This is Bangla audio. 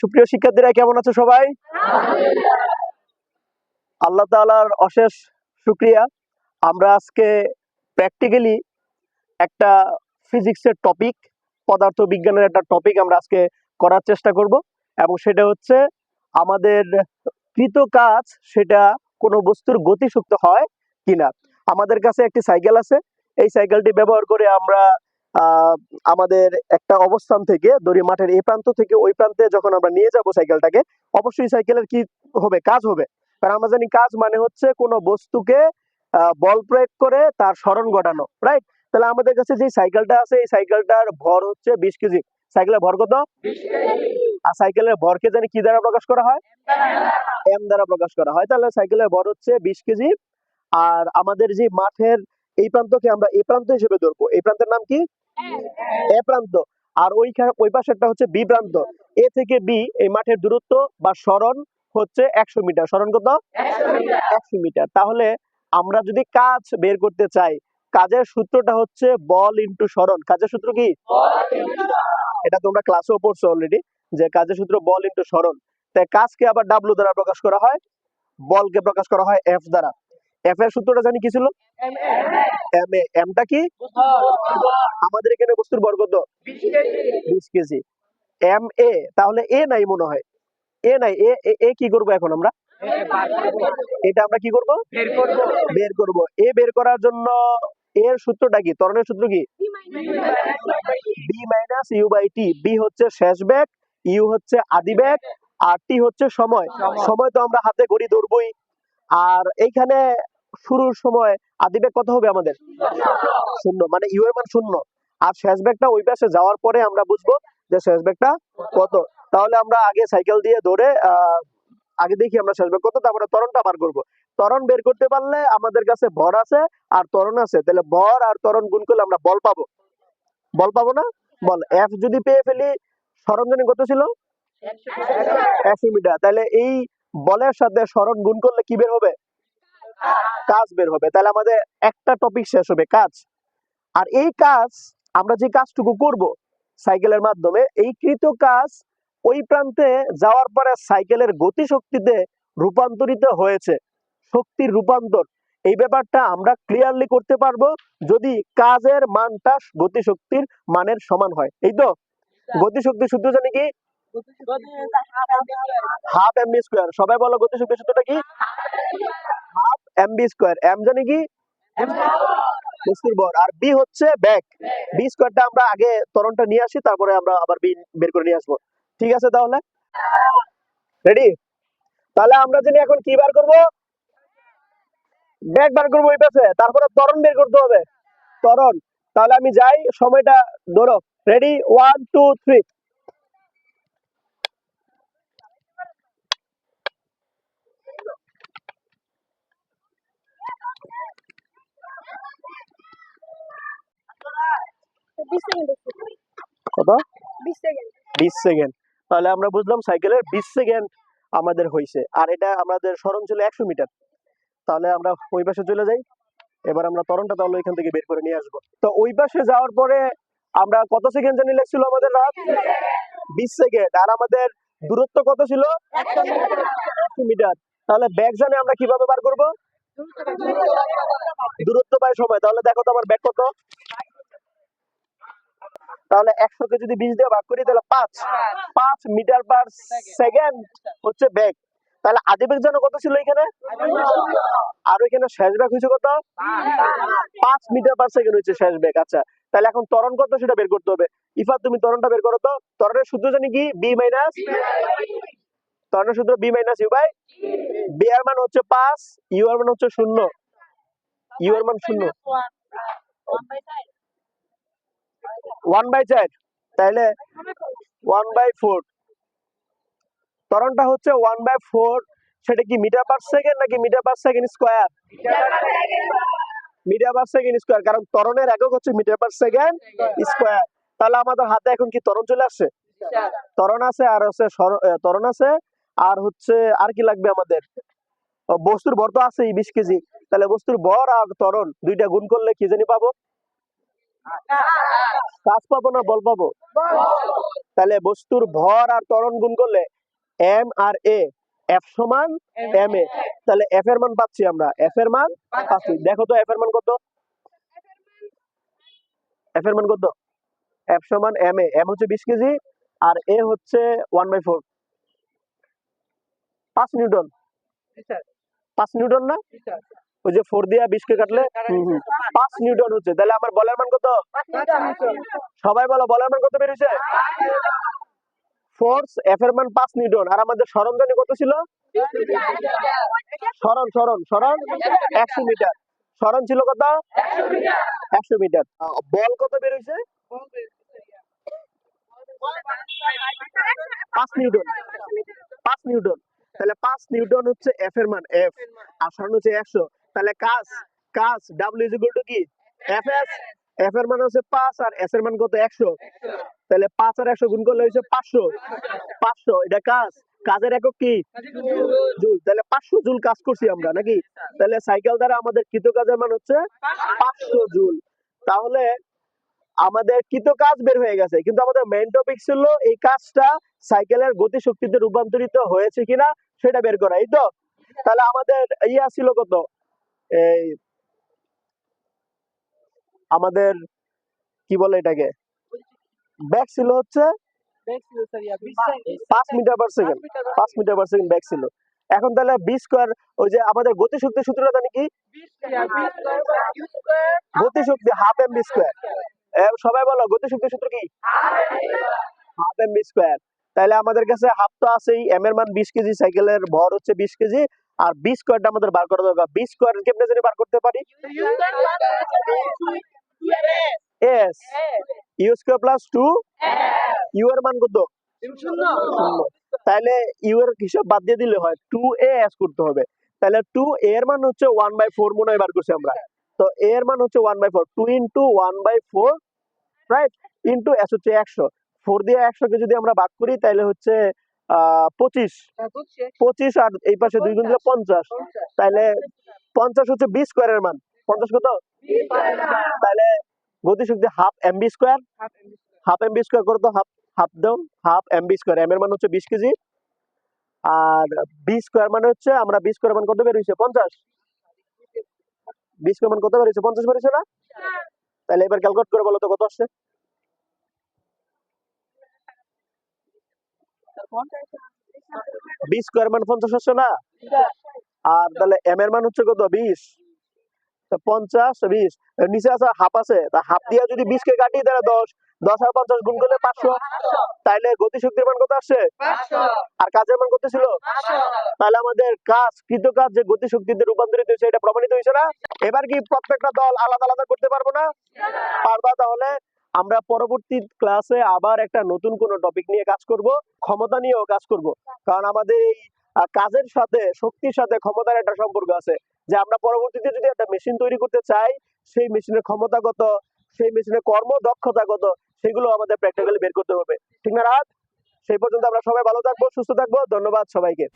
সুপ্রিয় শিক্ষার্থীরা কেমন আছো সবাই? আল্লাহ তাআলার অশেষ শুক্রিয়া। আমরা আজকে প্র্যাকটিক্যালি একটা ফিজিক্সের টপিক পদার্থ বিজ্ঞানের একটা টপিক আমরা আজকে করার চেষ্টা করব এবং সেটা হচ্ছে আমাদের কৃত কাজ সেটা কোনো বস্তুর গতিশক্তি হয় কিনা। আমাদের কাছে একটি সাইকেল আছে। এই সাইকেলটি ব্যবহার করে আমরা আমাদের একটা অবস্থান থেকে দড়ি মাঠের এই প্রান্ত থেকে ওই প্রান্তে যখন আমরা নিয়ে যাব সাইকেলটাকে, অবশ্যই সাইকেলের কি হবে? কাজ হবে। কারণ আমরা জানি কাজ মানে হচ্ছে কোনো বস্তুকে বল প্রয়োগ করে তার স্মরণ ঘটানো রাইট তাহলে আমাদের কাছে যে সাইকেলটা আছে, এই সাইকেলটার ভর হচ্ছে বিশ কেজি। সাইকেলের ভর কত? আর সাইকেলের ভরকে জানি কি দ্বারা প্রকাশ করা হয়? এম দ্বারা প্রকাশ করা হয়। তাহলে সাইকেলের ভর হচ্ছে বিশ কেজি। আর আমাদের যে মাঠের এই প্রান্তকে আমরা এই প্রান্ত হিসেবে ধরবো। এই প্রান্তের নাম কি? এ প্রান্ত। আর ওই ওই পাশেরটা হচ্ছে বি প্রান্ত। এ থেকে বি এই মাঠের দূরত্ব বা সরণ হচ্ছে একশো মিটার। সরণ কত? একশো মিটার। তাহলে আমরা যদি কাজ বের করতে চাই কাজের সূত্রটা হচ্ছে বল ইনটু সরণ কাজের সূত্র কি? এটা তোমরা ক্লাসেও পড়ছো অলরেডি যে কাজের সূত্র বল ইনটু সরণ তাই কাজকে আবার ডাব্লু দ্বারা প্রকাশ করা হয় বলকে প্রকাশ করা হয় এফ দ্বারা। এফ এর সূত্রটা জানি কি ছিল? এম এ এমটা কি? আমাদের এখানে বস্তুর বর্গ তো বিশ কেজি। এম এ তাহলে এ নাই মনে হয়। এ নাই এ এ- এ কি করব এখন আমরা? এটা আমরা কি করব? বের করব। এ বের করার জন্য এর সূত্রটা কি? ত্বরণের সূত্র কি? V minus u by t v হচ্ছে শেষ ব্যাগ ইউ হচ্ছে আদি ব্যাগ আর টি হচ্ছে সময়। সময় তো আমরা হাতে ঘড়ি ধরবই। আর এইখানে শুরুর সময় আদি ব্যাগ কত হবে আমাদের? শূন্য মানে ইউ এর মান শূন্য। আর শেষ ব্যাগটা ওই পাশে যাওয়ার পরে আমরা বুঝব যে শেষ ব্যাগটা কত। তাহলে আমরা আগে সাইকেল দিয়ে ধরে আগে দেখি আমরা শেষ ব্যাগ কত, তারপরে তরণটা বার করব। তরণ বের করতে পারলে আমাদের কাছে ভর আছে আর তরণ আছে। তাহলে ভর আর তরণ গুণ করলে আমরা বল পাবো। বল পাবো না? বল এফ যদি পেয়ে ফেলি সরঞ্জনী কত ছিল? একশো মিটার। তাহলে এই বলের সাথে সরণ গুণ করলে কি বের হবে? কাজ বের হবে। তাহলে আমাদের একটা টপিক শেষ হবে কাজ। আর এই কাজ আমরা যে কাজটুকু করব সাইকেলের মাধ্যমে এই কৃত কাজ ওই প্রান্তে যাওয়ার পরে সাইকেলের গতি শক্তিতে রূপান্তরিত হয়েছে শক্তির রূপান্তর। এই ব্যাপারটা আমরা ক্লিয়ারলি করতে পারব যদি কাজের মানটা গতি শক্তির মানের সমান হয়। এই তো? গতি শক্তির সূত্র জানি কি? Half m v square. সবাই বলো সূত্রটা কি? Half m v square. M জানি কি? বস্তুর ভর আর বি হচ্ছে ব্যাক। বি স্কোয়ারটা আমরা আগে ত্বরণটা নিয়ে আসি তারপরে আমরা আবার বি বের করে নিয়ে আসব। ঠিক আছে তাহলে? রেডি তাহলে আমরা জানি এখন কি বার করব? ব্যাক বার করব ওই পাশে তারপরে তরণ বের করতে হবে। তরণ। তাহলে আমি যাই সময়টা ধরো। রেডি ওয়ান টু থ্রি কত? বিশ সেকেন্ড। তাহলে আমরা বুঝলাম সাইকেলের বিশ সেকেন্ড আমাদের হয়েছে আর এটা আমাদের সরণ ছিল একশো মিটার। তাহলে আমরা ওই পাশে চলে যাই। এবার আমরা তরণটা তাহলে এখান থেকে বের করে নিয়ে আসব। তো ওই পাশে যাওয়ার পরে আমরা কত সেকেন্ড জানি লেগছিল আমাদের রাত? বিশ সেকেন্ড। আর আমাদের দূরত্ব কত ছিল? একশো মিটার। তাহলে ব্যাগ জানে আমরা কীভাবে বার করব? দূরত্ব বাই সময়। তাহলে দেখো তো আমার ব্যাগ কত? তাহলে একশোকে যদি বিশ দিয়ে ভাগ করি তাহলে পাঁচ। পাঁচ। Metre per second. হচ্ছে ব্যাগ তাহলে আদি বেগ যেন কত ছিল এখানে? আর ওইখানে শেষ ব্যাগ হয়েছে কত? পাঁচ। মিটার পার সেকেন্ড হচ্ছে শেষ ব্যাগ আচ্ছা। তাহলে এখন তরণ কত সেটা বের করতে হবে? ইফা তুমি তরণটা বের করো তো। ত্বরণের সূত্র জানি কি? বি মাইনাস তরণের সূত্র v minus u by v এর মান হচ্ছে পাঁচ ইউ এর মান হচ্ছে শূন্য। ইউ এর মান শূন্য। ওয়ান বাই চার তাইলে ওয়ান বাই ফোর ত্বরণটা হচ্ছে ওয়ান বাই ফোর সেটা কি মিটার পার সেকেন্ড নাকি metre per second square metre per second square কারণ ত্বরণের একক হচ্ছে মিটার পার সেকেন্ড স্কোয়ার তাহলে আমাদের হাতে এখন কি ত্বরণ চলে আসছে? ত্বরণ আছে আর হচ্ছে ত্বরণ আছে আর হচ্ছে আর কি লাগবে আমাদের? বস্তুর ভর তো আছে বিশ কেজি। তাহলে বস্তুর ভর আর ত্বরণ দুইটা গুণ করলে কি জানি পাবো? কাজ পাবো না বল পাবো? তাহলে বস্তুর ভর আর ত্বরণ গুণ করলে এম আর এ এফ সমান এম এ। তাহলে এফ এর মান পাচ্ছি আমরা। এফ এর মান পাচ্ছি। দেখো তো এফ এর মান কত? এফ এর মান কত? এফ সমান এম এ। এম হচ্ছে বিশ কেজি আর এ হচ্ছে ওয়ান বাই ফোর। পাঁচ নিউটন। পাঁচ নিউটন না? ওই যে ফোর দিয়া বিশ কে কাটলে হুম, হুম। পাঁচ নিউটন হচ্ছে। তাহলে আমার বলের মান কত? সবাই বলো, বলের মান কত বেরিয়েছে? ফোর্স এফ এর মান পাঁচ নিউটন। আর আমাদের সরঞ্জানি কত ছিল? সরণ সরণ সরণ একশো মিটার। সরণ ছিল কত? একশো মিটার। বল কত বেরোইছে পাঁচ নিউটন। পাঁচ নিউটন। তাহলে পাঁচ নিউটন হচ্ছে এফ এর মান এফ আর সরণ হচ্ছে একশো। তাহলে কাজ কাজ ডাব্লিউ ইজ ইকুয়াল টু কি? এফ এস এফ এর মান হচ্ছে পাঁচ আর এস এর মান কত? একশো। তাহলে পাঁচ আর একশো গুণ করলে হচ্ছে পাঁচশো। পাঁচশো, এটা কাজ। কাজের একক কি? জুল। তাহলে পাঁচশো জুল কাজ করছি আমরা, নাকি? তাহলে সাইকেল দ্বারা আমাদের কৃত কাজের মান হচ্ছে পাঁচশো জুল। তাহলে আমাদের কৃত কাজ বের হয়ে গেছে, কিন্তু আমাদের মেইন টপিক ছিল এই কাজটা সাইকেলের গতি শক্তিতে রূপান্তরিত হয়েছে কিনা, সেটা বের করা, এই তো? তাহলে আমাদের ইয়া ছিল কত? এই আমাদের কি বলে এটাকে? ব্যাক ছিল হচ্ছে পাঁচ মিটার পার সেকেন্ড পাঁচ মিটার পার সেকেন্ড ব্যাক ছিল। এখন তাহলে বি স্কোয়ার ওই যে আমাদের গতি শক্তি সূত্রটা জানি কি? গতি শক্তি হাফ এম বি স্কোয়ার সবাই বলো গতি শক্তি সূত্র কি? হাফ এম বি স্কোয়ার তাহলে আমাদের কাছে হাফ তো আছেই এম এর মান বিশ কেজি সাইকেলের ভর হচ্ছে বিশ কেজি আর বি স্কোয়ারটা আমাদের বার করা দরকার। বি স্কোয়ার কেমনে জানি বার করতে পারি? S u square plus two u এর মান কত। তাহলে ইউ এর হিসাব বাদ দিয়ে দিলে হয় টু এ এস করতে হবে। তাহলে টু এর মান হচ্ছে ওয়ান বাই ফোর মনে হয় বার করছি আমরা। তো এ এর মান হচ্ছে one by four two into one by four right into S হচ্ছে একশো। ফোর দিয়ে একশোকে যদি আমরা ভাগ করি তাহলে হচ্ছে আহ পঁচিশ। পঁচিশ আর এই পাশে দুই গুণ পঞ্চাশ। তাহলে পঞ্চাশ হচ্ছে বি স্কোয়ারের মান। পঞ্চাশ তাহলে গতিশক্তি half m v square half m v square করো তো হাফ হাফ দাও half m v square m এর মান হচ্ছে বিশ কেজি। আর বি স্কোয়ার মানে হচ্ছে আমরা বি স্কোয়ার মান কত বেরিয়েছে পঞ্চাশ। বি স্কোয়ার মান কত বেরিয়েছে পঞ্চাশ বেরিয়েছে না? তাহলে এবার ক্যালকুলেট করে বলো তো কত আসছে? বি স্কোয়ার মান পঞ্চাশ আসছে না? আর তাহলে এম এর মান হচ্ছে কত? বিশ। পঞ্চাশ বিশ। নিচে আছে হাফ আছে। তা হাফ দিয়ে যদি বিশ কে কাটি তাহলে দশ। দশ আর পঞ্চাশ গুণ করলে পাঁচশো। তাইলে গতিশক্তির মান কত আসছে? আর কাজের মান কত ছিল? তাহলে আমাদের কাজ কৃত কাজ যে গতিশক্তিতে রূপান্তরিত হয়েছে এটা প্রমাণিত হয়েছে না? এবার কি প্রত্যেকটা দল আলাদা আলাদা করতে পারব না? পারবা তাহলে। আমরা পরবর্তী ক্লাসে আবার একটা নতুন কোনো টপিক নিয়ে কাজ করব। ক্ষমতা নিয়েও কাজ করব। কারণ আমাদের এই কাজের সাথে, শক্তির সাথে ক্ষমতার একটা সম্পর্ক আছে। যে আমরা পরবর্তীতে যদি একটা মেশিন তৈরি করতে চাই, সেই মেশিনের ক্ষমতাগত সেই মেশিনের কর্ম দক্ষতাগত সেগুলো আমাদের প্র্যাকটিক্যালি বের করতে হবে। ঠিক না রাত সেই পর্যন্ত আমরা সবাই ভালো থাকব, সুস্থ থাকব, ধন্যবাদ সবাইকে।